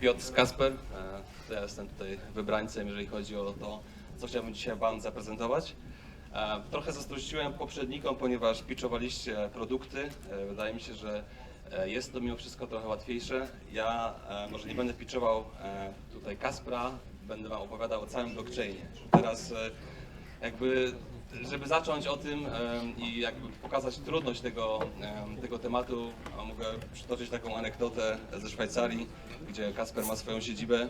Piotr Kasper. E, Ja jestem tutaj wybrańcem, jeżeli chodzi o to, co chciałbym dzisiaj Wam zaprezentować. E, Trochę zazdrościłem poprzednikom, ponieważ pitchowaliście produkty. E, Wydaje mi się, że jest to mimo wszystko trochę łatwiejsze. Ja może nie będę pitchował tutaj Kaspra, będę Wam opowiadał o całym blockchainie. Teraz jakby, żeby zacząć o tym i jakby pokazać trudność tego, tego tematu, mogę przytoczyć taką anegdotę ze Szwajcarii, gdzie Kasper ma swoją siedzibę.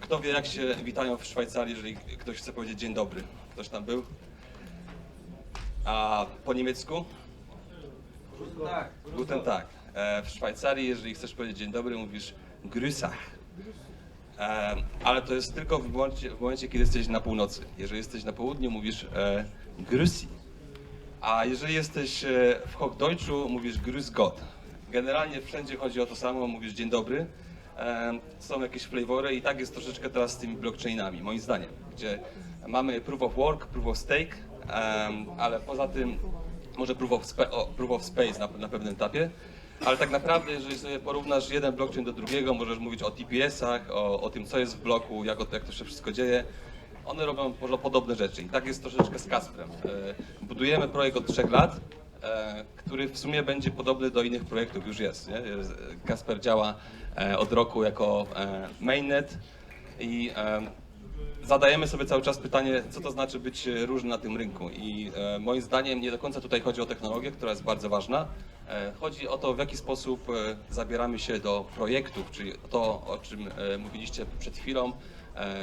Kto wie, jak się witają w Szwajcarii, jeżeli ktoś chce powiedzieć dzień dobry? Ktoś tam był? A po niemiecku? Guten Tag. E, W Szwajcarii, jeżeli chcesz powiedzieć dzień dobry, mówisz Grüßach. E, ale to jest tylko w momencie, w momencie, kiedy jesteś na północy. Jeżeli jesteś na południu, mówisz e, Grüßi. A jeżeli jesteś e, w Hochdeutschu, mówisz Grüß Gott. Generalnie wszędzie chodzi o to samo, mówisz dzień dobry. Są jakieś flavoury i tak jest troszeczkę teraz z tymi blockchainami, moim zdaniem, gdzie mamy proof of work, proof of stake, ale poza tym może proof of, o, proof of space na, na pewnym etapie. Ale tak naprawdę, jeżeli sobie porównasz jeden blockchain do drugiego, możesz mówić o TPS-ach, o, o tym, co jest w bloku, jak, jak to się wszystko dzieje. One robią może podobne rzeczy i tak jest troszeczkę z Kasprem. E, Budujemy projekt od trzech lat, e, który w sumie będzie podobny do innych projektów, już jest. Nie? Jest- Kasper działa e, od roku jako e, mainnet i e, zadajemy sobie cały czas pytanie, co to znaczy być e, różny na tym rynku. I e, moim zdaniem nie do końca tutaj chodzi o technologię, która jest bardzo ważna. E, chodzi o to, w jaki sposób e, zabieramy się do projektów, czyli to, o czym e, mówiliście przed chwilą, e,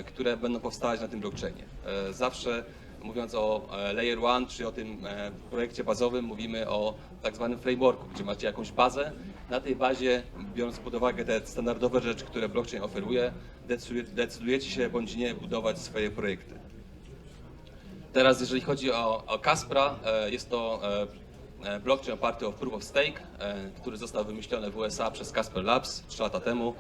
które będą powstawać na tym blockchainie. E, zawsze mówiąc o e, Layer One, czy o tym e, projekcie bazowym, mówimy o tak zwanym frameworku, gdzie macie jakąś bazę. Na tej bazie, biorąc pod uwagę te standardowe rzeczy, które blockchain oferuje, decyduje- decydujecie się bądź nie budować swoje projekty. Teraz, jeżeli chodzi o, o Kaspra, e, jest to e, e, blockchain oparty o Proof of Stake, e, który został wymyślony w USA przez Casper Labs 3 lata temu.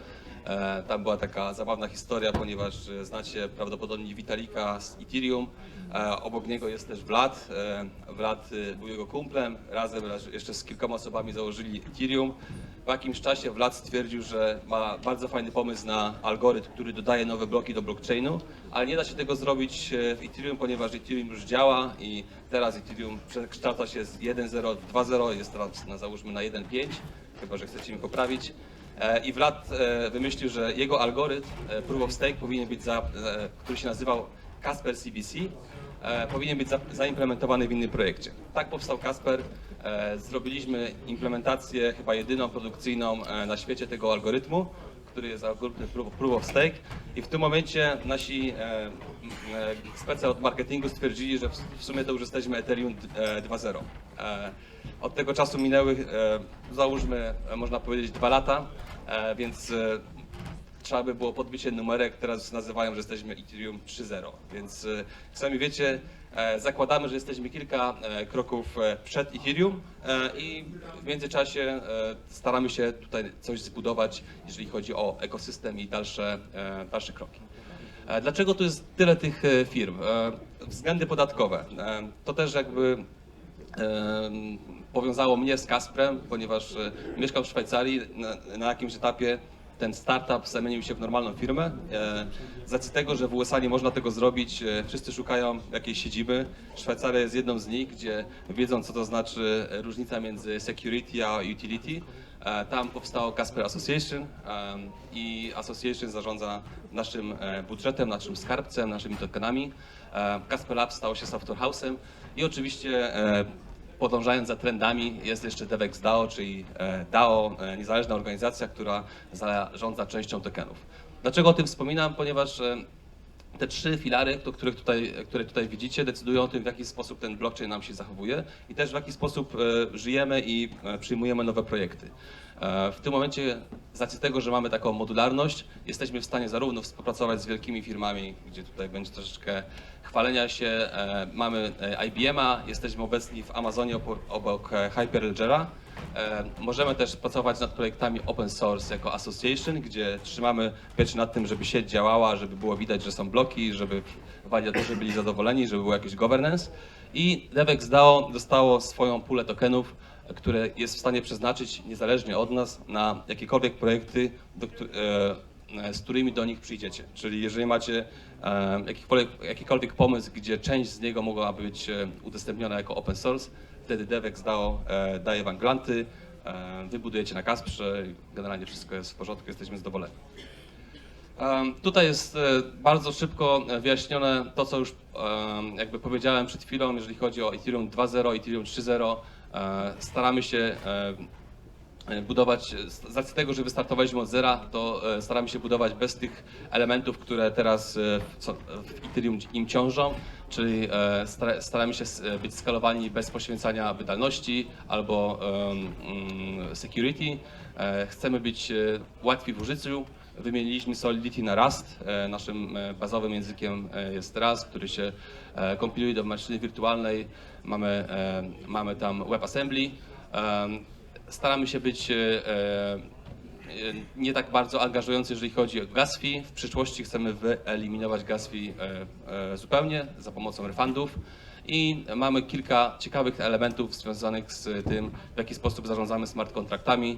E, Tam była taka zabawna historia, ponieważ e, znacie prawdopodobnie Vitalika z Ethereum. E, Obok niego jest też Vlad. Vlad był jego kumplem. Razem raz- jeszcze z kilkoma osobami założyli Ethereum. Po jakimś czasie Vlad stwierdził, że ma bardzo fajny pomysł na algorytm, który dodaje nowe bloki do blockchainu, ale nie da się tego zrobić w Ethereum, ponieważ Ethereum już działa i teraz Ethereum przekształca się z 1.0 w 2.0, jest teraz na, załóżmy na 1.5, chyba że chcecie mi poprawić. E, I Vlad e, wymyślił, że jego algorytm e, Proof of Stake powinien być, za, który się nazywał Casper CBC, powinien być za, zaimplementowany w innym projekcie. Tak powstał Casper. Zrobiliśmy implementację chyba jedyną produkcyjną na świecie tego algorytmu, który jest algorytmem proof, of stake i w tym momencie nasi specy od marketingu stwierdzili, że w, sumie to już jesteśmy Ethereum e, 2.0. E, od tego czasu minęły, załóżmy, można powiedzieć, dwa lata, więc e, trzeba by było podbić ten numerek, teraz nazywają, że jesteśmy Ethereum 3.0. Więc e, sami wiecie, e, zakładamy, że jesteśmy kilka e, kroków e, przed Ethereum e, i w międzyczasie e, staramy się tutaj coś zbudować, jeżeli chodzi o ekosystem i dalsze, e, dalsze kroki. E, Dlaczego tu jest tyle tych e, firm? E, Względy podatkowe. E, To też jakby powiązało mnie z Kasprem, ponieważ e, mieszkam w Szwajcarii. Na, na jakimś etapie ten startup zamienił się w normalną firmę. E, Z racji tego, że w USA nie można tego zrobić, e, wszyscy szukają jakiejś siedziby. Szwajcaria jest jedną z nich, gdzie wiedzą, co to znaczy różnica między security a utility. Tam powstało Casper Association i Association zarządza naszym budżetem, naszym skarbcem, naszymi tokenami. Casper Labs stało się software house'em i oczywiście podążając za trendami jest jeszcze Devex DAO, czyli e, DAO, e, niezależna organizacja, która zarządza częścią tokenów. Dlaczego o tym wspominam? Ponieważ e, te trzy filary, których tutaj, które tutaj widzicie, decydują o tym, w jaki sposób ten blockchain nam się zachowuje i też w jaki sposób e, żyjemy i e, przyjmujemy nowe projekty. E, W tym momencie, z racji tego, że mamy taką modularność, jesteśmy w stanie zarówno współpracować z wielkimi firmami, gdzie tutaj będzie troszeczkę chwalenia się. Mamy IBM-a, jesteśmy obecni w Amazonie obok, Hyperledgera. E, Możemy też pracować nad projektami open source jako association, gdzie trzymamy piecz nad tym, żeby sieć działała, żeby było widać, że są bloki, żeby walidatorzy byli zadowoleni, żeby był jakiś governance. I Devex DAO dostało swoją pulę tokenów, które jest w stanie przeznaczyć niezależnie od nas na jakiekolwiek projekty, do, e, e, z którymi do nich przyjdziecie. Czyli jeżeli macie e, jakikolwiek, jakikolwiek pomysł, gdzie część z niego mogła być e, udostępniona jako open source, wtedy Devex DAO e, daje wam granty, e, wy budujecie na Kasprze, generalnie wszystko jest w porządku, jesteśmy zadowoleni. Em, Tutaj jest e, bardzo szybko e, wyjaśnione to, co już jakby powiedziałem przed chwilą, jeżeli chodzi o Ethereum 2.0, Ethereum 3.0. E, Staramy się e, budować, z racji tego, że wystartowaliśmy od zera, to e, staramy się budować bez tych elementów, które teraz e, w Ethereum im ciążą, czyli e, stara- staramy się być skalowani bez poświęcania wydajności albo mm, security. E, Chcemy być e, łatwi w użyciu, Wymieniliśmy Solidity na Rust. E, Naszym e, bazowym językiem e, jest Rust, który się e, kompiluje do maszyny wirtualnej. Mamy, e, mamy tam WebAssembly. Staramy się być e, e, nie tak bardzo angażujący, jeżeli chodzi o gas. W przyszłości chcemy wyeliminować gas e, zupełnie za pomocą refundów. I mamy kilka ciekawych elementów związanych z tym, w jaki sposób zarządzamy smart kontraktami.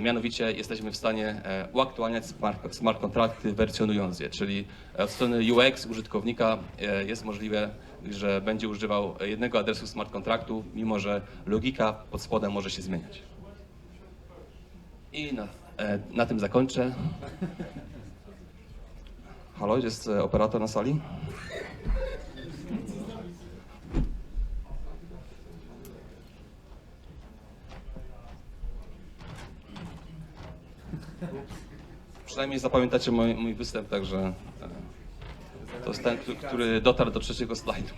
Mianowicie jesteśmy w stanie uaktualniać smart, smart kontrakty wersjonując je, czyli od strony UX użytkownika jest możliwe, że będzie używał jednego adresu smart kontraktu, mimo że logika pod spodem może się zmieniać. I na, e, na tym zakończę. Halo, jest e, operator na sali? Przynajmniej zapamiętacie mój, mój występ, także e, to jest ten, który- który dotarł do trzeciego slajdu.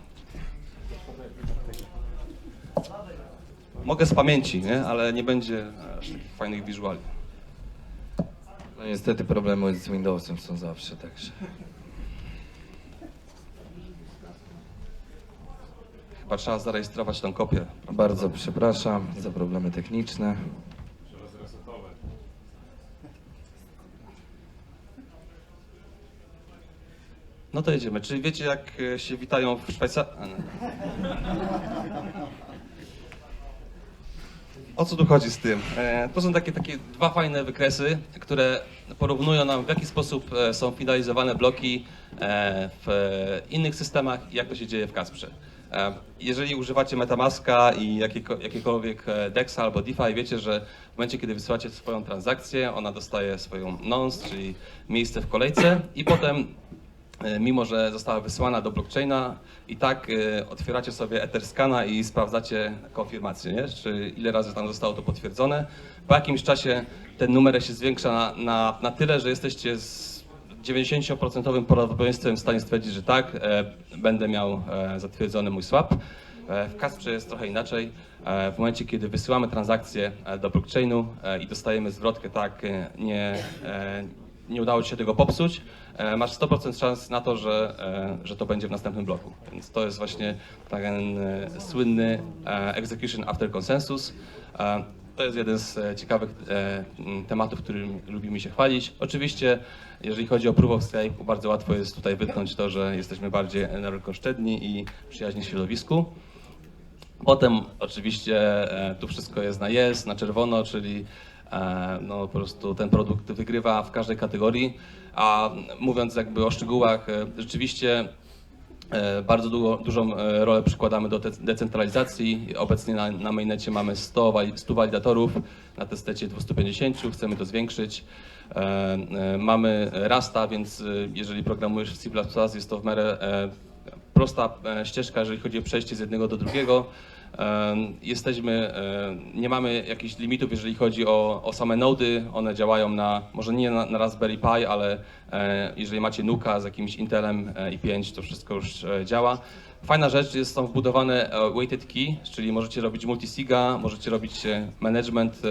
Mogę z pamięci, nie? ale nie będzie aż takich fajnych wizuali. No niestety problemy z Windowsem są zawsze, także. Chyba trzeba zarejestrować tą kopię. Bardzo przepraszam za problemy techniczne. No to jedziemy. Czyli wiecie, jak się witają w Szwajcarii? O co tu chodzi z tym? E, To są takie, takie dwa fajne wykresy, które porównują nam, w jaki sposób e, są finalizowane bloki e, w innych systemach i jak to się dzieje w Kasprze. Jeżeli używacie Metamaska i e, DEXa albo DeFi, wiecie, że w momencie, kiedy wysyłacie swoją transakcję, ona dostaje swoją nonce, czyli miejsce w kolejce i potem mimo że została wysłana do blockchaina, i tak e, otwieracie sobie Etherscana i sprawdzacie konfirmację, nie? czy ile razy tam zostało to potwierdzone. Po jakimś czasie ten numer się zwiększa na, na, tyle, że jesteście z 90% prawdopodobieństwem w stanie stwierdzić, że tak, e, będę miał e, zatwierdzony mój swap. E, W Kasprze jest trochę inaczej. E, W momencie, kiedy wysyłamy transakcję e, do blockchainu e, i dostajemy zwrotkę, tak, e, nie, e, nie udało Ci się tego popsuć, e, masz 100% szans na to, że, e, że to będzie w następnym bloku. Więc to jest właśnie ten e, słynny execution after consensus. To jest jeden z ciekawych tematów, którym lubimy się chwalić. Oczywiście, jeżeli chodzi o proof of stake, bardzo łatwo jest tutaj wytknąć to, że jesteśmy bardziej energooszczędni i przyjaźni środowisku. Potem oczywiście tu wszystko jest na jest, na czerwono, czyli no, po prostu ten produkt wygrywa w każdej kategorii. A mówiąc jakby o szczegółach, e, rzeczywiście e, bardzo długo, dużą e, rolę przykładamy do decentralizacji. Obecnie na, na mainnecie mamy 100, wali- 100 walidatorów, na testecie 250, chcemy to zwiększyć. E, e, Mamy Rasta, więc e, jeżeli programujesz w C++, jest to w miarę e, prosta e, ścieżka, jeżeli chodzi o przejście z jednego do drugiego. Jesteśmy, nie mamy jakichś limitów, jeżeli chodzi o, o same nody. One działają na, może nie na, na Raspberry Pi, ale jeżeli macie Nuka z jakimś Intelem e, i5, to wszystko już e, działa. Fajna rzecz, jest są wbudowane e, weighted key, czyli możecie robić multisiga, możecie robić e, management,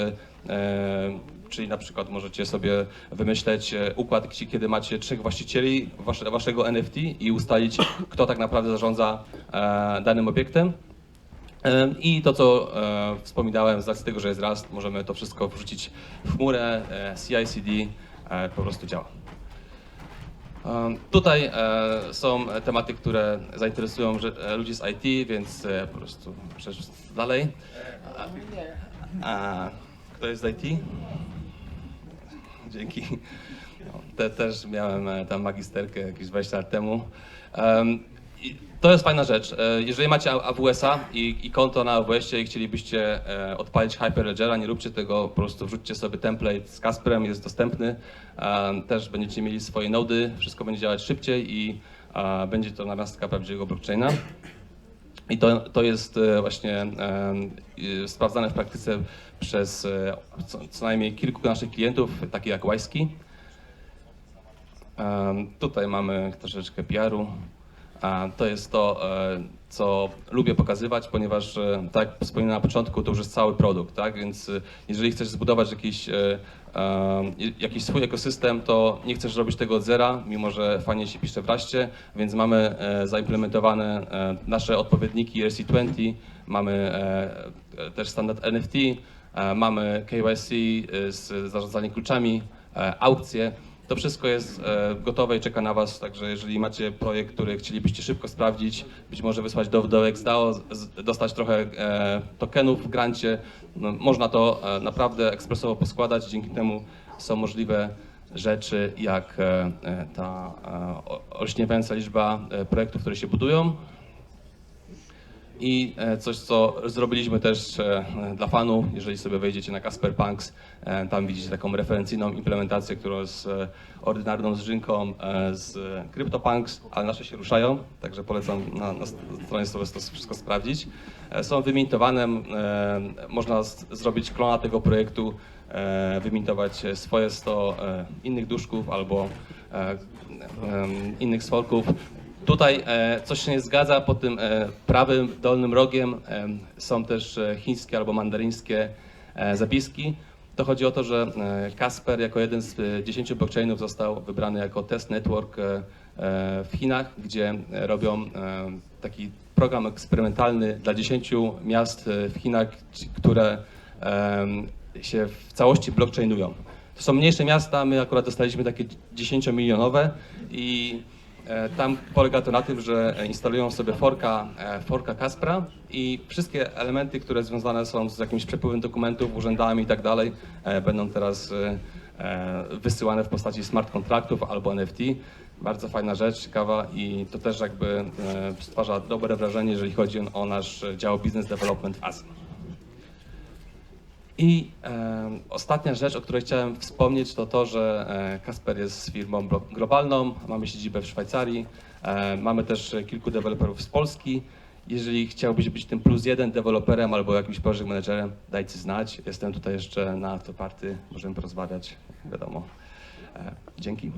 czyli na przykład możecie sobie wymyśleć układ, gdzie- kiedy macie trzech właścicieli wasze, waszego NFT i ustalić, kto tak naprawdę zarządza danym obiektem. I to, co e, wspominałem, z racji tego, że jest Rust, możemy to wszystko wrzucić w chmurę, e, CI/CD e, po prostu działa. Tutaj są tematy, które zainteresują ludzi z IT, więc po prostu przejdź dalej. A, kto jest z IT? Dzięki. No, te, też miałem tam magisterkę jakieś 20 lat temu. To jest fajna rzecz. E, Jeżeli macie AWS-a i, i konto na AWS-ie i chcielibyście e, odpalić Hyperledgera, nie róbcie tego, po prostu wrzućcie sobie template z Kasperem, jest dostępny. Em, Też będziecie mieli swoje nody, wszystko będzie działać szybciej i e, będzie to namiastka prawdziwego blockchaina. I to, to jest e, właśnie sprawdzane w praktyce przez e, co, co najmniej kilku naszych klientów, takich jak Wajski. Tutaj mamy troszeczkę PR-u. To jest to, e, co lubię pokazywać, ponieważ, e, tak jak wspominałem na początku, to już jest cały produkt, tak? Więc e, jeżeli chcesz zbudować jakiś, jakiś swój ekosystem, to nie chcesz robić tego od zera, mimo że fajnie się pisze w Raście, więc mamy zaimplementowane nasze odpowiedniki ERC20, mamy też standard NFT, mamy KYC z zarządzaniem kluczami, aukcje. To wszystko jest e, gotowe i czeka na Was, także jeżeli macie projekt, który chcielibyście szybko sprawdzić, być może wysłać do, do XDAO, dostać trochę e, tokenów w grancie, no, można to e, naprawdę ekspresowo poskładać, dzięki temu są możliwe rzeczy jak ta olśniewająca liczba projektów, które się budują, i e, coś, co zrobiliśmy też e, dla fanów, jeżeli sobie wejdziecie na Casper Punks, e, tam widzicie taką referencyjną implementację, która jest ordynarną zżynką z CryptoPunks, ale nasze się ruszają, także polecam na, na stronie sobie to wszystko sprawdzić. Są wymintowane, można zrobić klona tego projektu, wymintować swoje 100 e, innych duszków albo innych sfolków. Tutaj e, coś się nie zgadza, pod tym e, prawym dolnym rogiem e, są też chińskie albo mandaryńskie zapiski. To chodzi o to, że Kasper jako jeden z e, 10 blockchainów został wybrany jako test network w Chinach, gdzie robią taki program eksperymentalny dla 10 miast w Chinach, które się w całości blockchainują. To są mniejsze miasta, my akurat dostaliśmy takie 10-milionowe i tam polega to na tym, że e, instalują sobie forka, e, forka Kaspra i wszystkie elementy, które związane są z jakimś przepływem dokumentów, urzędami i tak dalej, e, będą teraz e, e, wysyłane w postaci smart kontraktów albo NFT. Bardzo fajna rzecz, ciekawa i to też jakby e, stwarza dobre wrażenie, jeżeli chodzi o nasz dział Business Development w Azji. I e, ostatnia rzecz, o której chciałem wspomnieć, to to, że e, Kasper jest firmą globalną, mamy siedzibę w Szwajcarii, e, mamy też kilku deweloperów z Polski. Jeżeli chciałbyś być tym plus jeden deweloperem albo jakimś project managerem, dajcie znać. Jestem tutaj jeszcze na to party, możemy porozmawiać, wiadomo. E, dzięki.